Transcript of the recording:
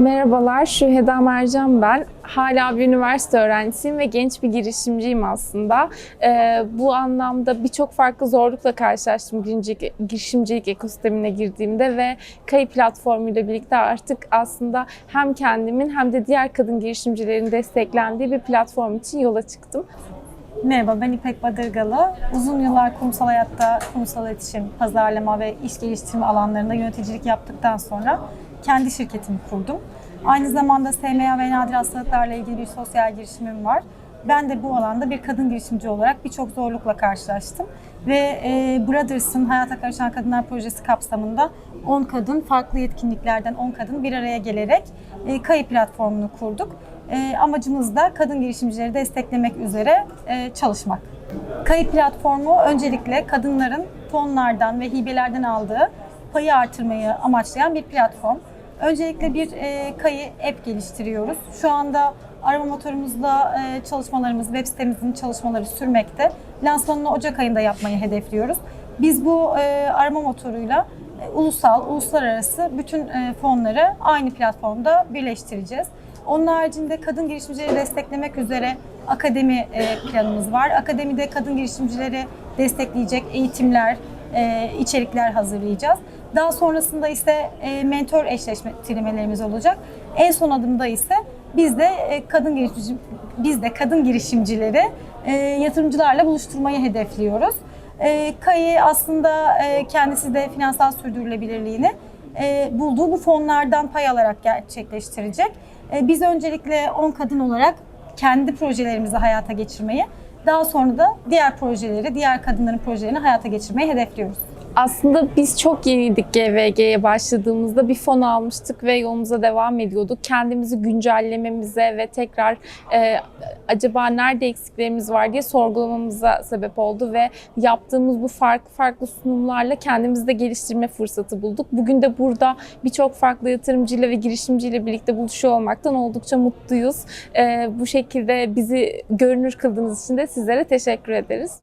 Merhabalar, Şüheda Mercan ben. Hala bir üniversite öğrencisiyim ve genç bir girişimciyim aslında. Ee, bu anlamda birçok farklı zorlukla karşılaştım girişimcilik, girişimcilik ekosistemine girdiğimde ve Kayı platformuyla birlikte artık aslında hem kendimin hem de diğer kadın girişimcilerin desteklendiği bir platform için yola çıktım. Merhaba, ben İpek Badırgalı. Uzun yıllar kurumsal hayatta kurumsal iletişim, pazarlama ve iş geliştirme alanlarında yöneticilik yaptıktan sonra kendi şirketimi kurdum. Aynı zamanda SMA ve nadir hastalıklarla ilgili bir sosyal girişimim var. Ben de bu alanda bir kadın girişimci olarak birçok zorlukla karşılaştım. Ve e, Brothers'ın Hayata Karışan Kadınlar Projesi kapsamında 10 kadın, farklı yetkinliklerden 10 kadın bir araya gelerek e, Kayı platformunu kurduk. E, amacımız da kadın girişimcileri desteklemek üzere e, çalışmak. Kayı platformu öncelikle kadınların fonlardan ve hibelerden aldığı payı artırmayı amaçlayan bir platform. Öncelikle bir e, kayı app geliştiriyoruz. Şu anda arama motorumuzla e, çalışmalarımız, web sitemizin çalışmaları sürmekte. Lansmanını Ocak ayında yapmayı hedefliyoruz. Biz bu e, arama motoruyla e, ulusal, uluslararası bütün e, fonları aynı platformda birleştireceğiz. Onun haricinde kadın girişimcileri desteklemek üzere akademi e, planımız var. Akademide kadın girişimcileri destekleyecek eğitimler, e, içerikler hazırlayacağız. Daha sonrasında ise e, mentor eşleştirmelerimiz olacak. En son adımda ise biz de e, kadın girişimci biz de kadın girişimcileri e, yatırımcılarla buluşturmayı hedefliyoruz. E, Kayı aslında e, kendisi de finansal sürdürülebilirliğini e, bulduğu bu fonlardan pay alarak gerçekleştirecek. E, biz öncelikle 10 kadın olarak kendi projelerimizi hayata geçirmeyi, daha sonra da diğer projeleri, diğer kadınların projelerini hayata geçirmeyi hedefliyoruz. Aslında biz çok yeniydik GVG'ye başladığımızda bir fon almıştık ve yolumuza devam ediyorduk. Kendimizi güncellememize ve tekrar e, acaba nerede eksiklerimiz var diye sorgulamamıza sebep oldu ve yaptığımız bu farklı farklı sunumlarla kendimizi de geliştirme fırsatı bulduk. Bugün de burada birçok farklı yatırımcıyla ve girişimciyle birlikte buluşuyor olmaktan oldukça mutluyuz. E, bu şekilde bizi görünür kıldığınız için de sizlere teşekkür ederiz.